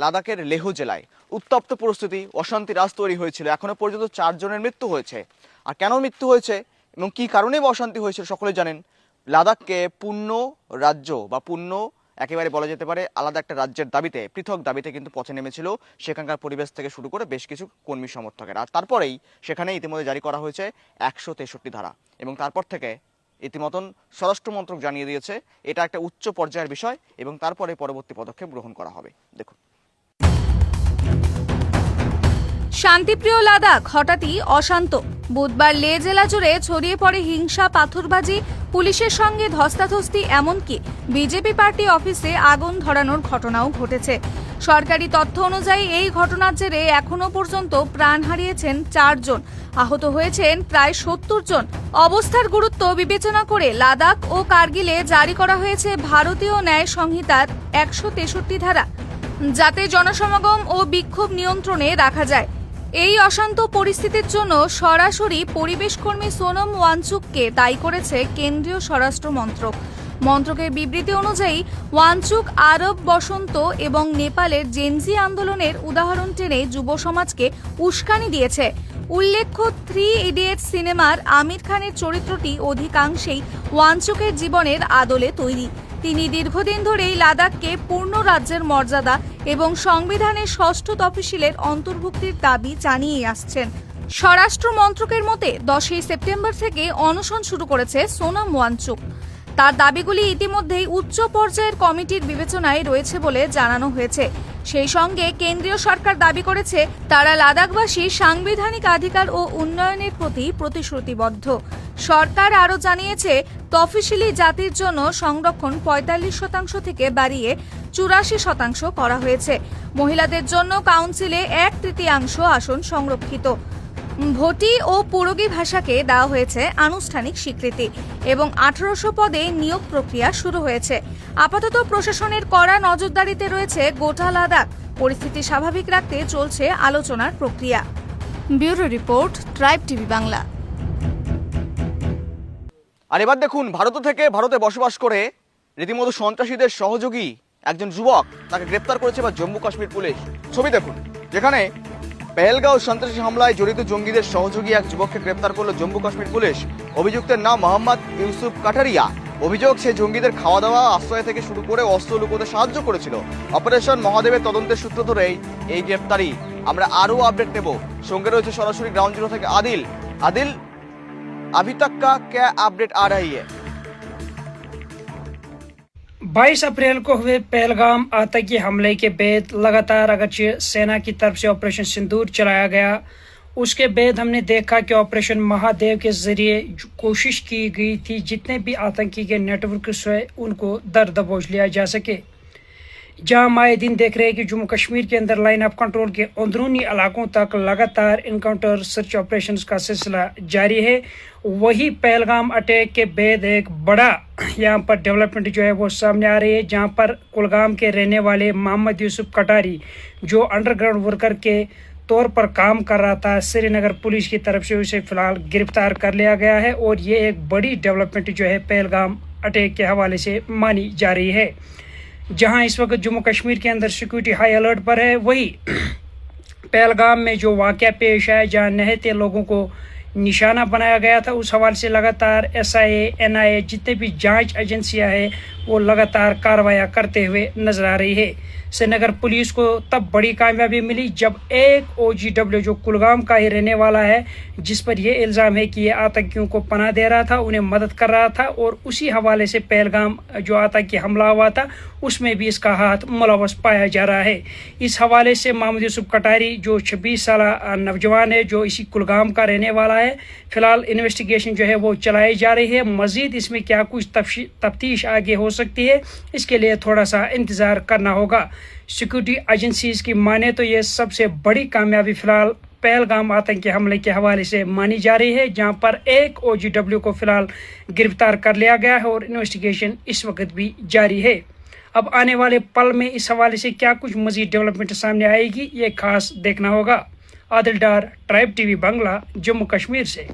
লাদাখের লেহ জেলায়। উত্তপ্ত পরিস্থিতি, অশান্তি রাজ তৈরি হয়েছিল। এখনও পর্যন্ত চারজনের মৃত্যু হয়েছে। আর কেন মৃত্যু হয়েছে এবং কী কারণে বা অশান্তি হয়েছিল সকলে জানেন। লাদাখকে পূর্ণ রাজ্য বা পূর্ণ একেবারে বলা যেতে পারে আলাদা একটা রাজ্যের দাবিতে, পৃথক দাবিতে কিন্তু পথে নেমেছিল সেখানকার পরিবেশ থেকে শুরু করে বেশ কিছু কর্মী সমর্থকের। আর তারপরেই সেখানে ইতিমধ্যে জারি করা হয়েছে একশো তেষট্টি ধারা এবং তারপর থেকে ইতিমতন স্বরাষ্ট্র মন্ত্রক জানিয়ে দিয়েছে, এটা একটা উচ্চ পর্যায়ের বিষয় এবং তারপরে পরবর্তী পদক্ষেপ গ্রহণ করা হবে। দেখুন। শান্তিপ্রিয় লাদাখ হঠাৎই অশান্ত। বুধবার লে জেলা জুড়ে ছড়িয়ে পড়ে হিংসা, পাথরবাজি, পুলিশের সঙ্গে ধস্তাধস্তি এমনকি বিজেপি পার্টি অফিসে আগুন ধরানোর ঘটনাও ঘটেছে। সরকারি তথ্য অনুযায়ী এই ঘটনার জেরে এখনও পর্যন্ত প্রাণ হারিয়েছেন চারজন। আহত হয়েছেন প্রায় সত্তর জন। অবস্থার গুরুত্ব বিবেচনা করে লাদাখ ও কার্গিলে জারি করা হয়েছে ভারতীয় ন্যায় সংহিতার একশো তেষট্টি ধারা। যাতে জনসমাগম ও বিক্ষোভ নিয়ন্ত্রণে রাখা যায়। এই অশান্ত পরিস্থিতির জন্য সরাসরি পরিবেশ কর্মী সোনম ওয়ানচুককে দায়ী করেছে কেন্দ্রীয় স্বরাষ্ট্র মন্ত্রক। মন্ত্রকের বিবৃতি অনুযায়ী ওয়ানচুক আরব, বসন্ত এবং নেপালের জেনজি আন্দোলনের উদাহরণ টেনে যুব সমাজকে উস্কানি দিয়েছে। উল্লেখ্য, থ্রি ইডিয়েট সিনেমার আমির খানের চরিত্রটি অধিকাংশেই ওয়ানচুকের জীবনের আদলে তৈরি। তিনি দীর্ঘদিন ধরেই লাদাখকে পূর্ণ রাজ্যের মর্যাদা এবং সংবিধানের ষষ্ঠ তফসিলের অন্তর্ভুক্তির দাবি জানিয়ে আসছেন। স্বরাষ্ট্র মন্ত্রকের মতে, দশই সেপ্টেম্বর থেকে অনশন শুরু করেছে সোনাম ওয়াংচুক তার দাবিগুলি ইতিমধ্যেই উচ্চ পর্যায়ের কমিটির বিবেচনায় রয়েছে বলে জানানো হয়েছে। সেই সঙ্গে কেন্দ্রীয় সরকার দাবি করেছে, তারা লাদাখবাসীর সাংবিধানিক অধিকার ও উন্নয়নের প্রতি প্রতিশ্রুতিবদ্ধ। সরকার আরও জানিয়েছে, তফসিলি জাতির জন্য সংরক্ষণ পঁয়তাল্লিশ শতাংশ থেকে বাড়িয়ে চুরাশি শতাংশ করা হয়েছে। মহিলাদের জন্য কাউন্সিলে এক তৃতীয়াংশ আসন সংরক্ষিত। ভোটি ও পুরোগী ভাষাকে দেওয়া হয়েছে আনুষ্ঠানিক স্বীকৃতি এবং আঠারোশো পদে নিয়োগ প্রক্রিয়া শুরু হয়েছে। আপাতত প্রশাসনের কড়া নজরদারিতে রয়েছে গোটা লাদাখ। পরিস্থিতি স্বাভাবিক রাখতে চলছে আলোচনার প্রক্রিয়া। Bureau report, Tribe TV Bangla. আর এবার দেখুন, ভারত থেকে ভারতে বসবাস করে রীতিমতো সন্ত্রাসীদের সহযোগী একজন যুবক তাকে গ্রেপ্তার করেছে বা জম্মু কাশ্মীর পুলিশ। ছবি দেখুন। যেখানে পেহেলগাঁও সন্ত্রাসী হামলায় জড়িত জঙ্গিদের সহযোগী এক যুবককে গ্রেপ্তার করলো জম্মু কাশ্মীর পুলিশ অভিযুক্তের নাম মোহাম্মদ ইউসুফ কাটারিয়া অভিযোগ সে জঙ্গিদের খাওয়া দাওয়া আশ্রয় থেকে শুরু করে অস্ত্র লুকোতে সাহায্য করেছিল অপারেশন মহাদেবের তদন্তের সূত্র ধরেই এই গ্রেপ্তারি আমরা আরও আপডেট নেব সঙ্গে রয়েছে সরাসরি গ্রাউন্ড জিরো থেকে আদিল আদিল अभी तक का क्या अपडेट आ रही है 22 अप्रैल को हुए पहलगाम आतंकी हमले के बाद लगातार अगरचे सेना की तरफ़ से ऑपरेशन सिंदूर चलाया गया। उसके बाद हमने देखा कि ऑपरेशन महादेव के ज़रिए कोशिश की गई थी, जितने भी आतंकी के नेटवर्क से उनको दर दबोच लिया जा सके। जहाँ आए दिन देख रहे हैं कि जम्मू कश्मीर के अंदर लाइन ऑफ़ कंट्रोल के अंदरूनी इलाकों तक लगातार इनकाउंटर सर्च ऑपरेशंस का सिलसिला जारी है। वही पहलगाम अटैक के बाद एक बड़ा यहाँ पर डेवलपमेंट जो है वो सामने आ रही है, जहाँ पर कुलगाम के रहने वाले मोहम्मद यूसुफ कटारी, जो अंडरग्राउंड वर्कर के तौर पर काम कर रहा था, श्रीनगर पुलिस की तरफ़ से उसे फ़िलहाल गिरफ़्तार कर लिया गया है और ये एक बड़ी डेवलपमेंट जो है पहलगाम अटैक के हवाले से मानी जा रही है। जहाँ इस वक्त जम्मू कश्मीर के अंदर सिक्योरिटी हाई अलर्ट पर है, वही पहलगाम में जो वाक़ पेश आया, जहाँ नहते लोगों को निशाना बनाया गया था, उस हवाले से लगातार एस आई एन आई ए जितने भी जाँच एजेंसियाँ हैं, वो लगातार कार्रवाई करते हुए नज़र आ रही है। श्रीनगर पुलिस को तब बड़ी कामयाबी मिली जब एक ओ जी कुलगाम का ही रहने वाला है, जिस पर यह इल्ज़ाम है कि ये आतंकियों को पनाह दे रहा था, उन्हें मदद कर रहा था और उसी हवाले से पहलगाम जो आतंकी हमला हुआ था, उसमें भी इसका हाथ मुलवस पाया जा रहा है। इस हवाले से मोहम्मद यूसुफ कटारी, जो 26 साल नौजवान है, जो इसी कुलगाम का रहने वाला है, फ़िलहाल इन्वेस्टिगेशन जो है वो चलाई जा रही है। मजीद इसमें क्या कुछ तफ्तीश आगे हो सकती है, इसके लिए थोड़ा सा इंतज़ार करना होगा। सिक्योरिटी एजेंसीज की माने तो ये सबसे बड़ी कामयाबी फ़िलहाल पहलगाम आतंकी हमले के हवाले से मानी जा रही है, जहाँ पर एक ओजीडब्ल्यू को फ़िलहाल गिरफ़्तार कर लिया गया है और इन्वेस्टिगेशन इस वक्त भी जारी है। अब आने वाले पल में इस हवाले से क्या कुछ मजीद डेवलपमेंट सामने आएगी, ये खास देखना होगा। आदिल डार ट्राइब टीवी, बांग्ला, जम्मू कश्मीर से।